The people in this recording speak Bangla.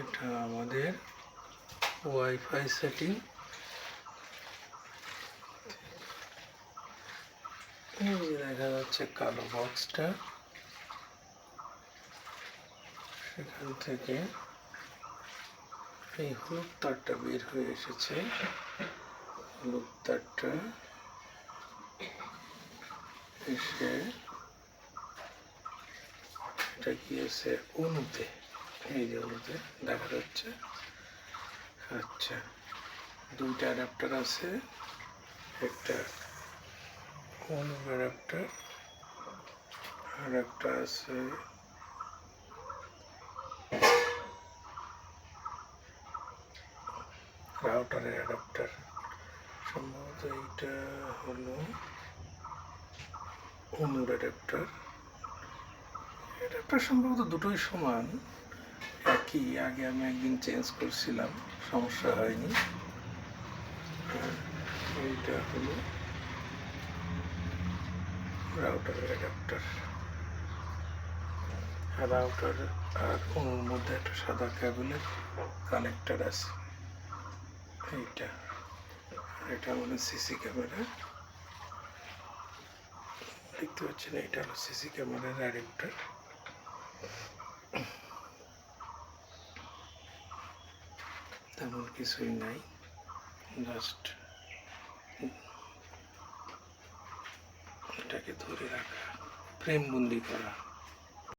এটা আমাদের ওয়াইফাই সেটিং। দেখা যাচ্ছে কালো বক্সটা। সেখান থেকে এই হলুদ তারটা বের হয়ে এসেছে। হলুদ তারটা এসে এটা গিয়েছে অনুতে এই যে অনুতে দেখা যাচ্ছে। আচ্ছা দুইটা অ্যাডাপ্টার আছে, একটা অনু অ্যাডাপ্টার আর একটা আছে রাউটারের অ্যাডাপ্টার সম্ভবত এইটা হলো অনুর অ্যাডাপ্টার অ্যাডাপ্টার সম্ভবত দুটোই সমান। একই আগে আমি একদিন চেঞ্জ করছিলাম, সমস্যা হয়নি। এইটা হলো রাউটারের অ্যাডাপ্টার রাউটার আর অনুর মধ্যে একটা সাদা কেবলের কানেক্টার আছে। এইটা। এটা আমাদের সিসি ক্যামেরা দেখতে পাচ্ছেন এটা হলো সিসি ক্যামেরার অ্যাডাপ্টার তেমন কিছুই নাই জাস্ট এটাকে ধরে রাখা প্রেমবন্দি করা।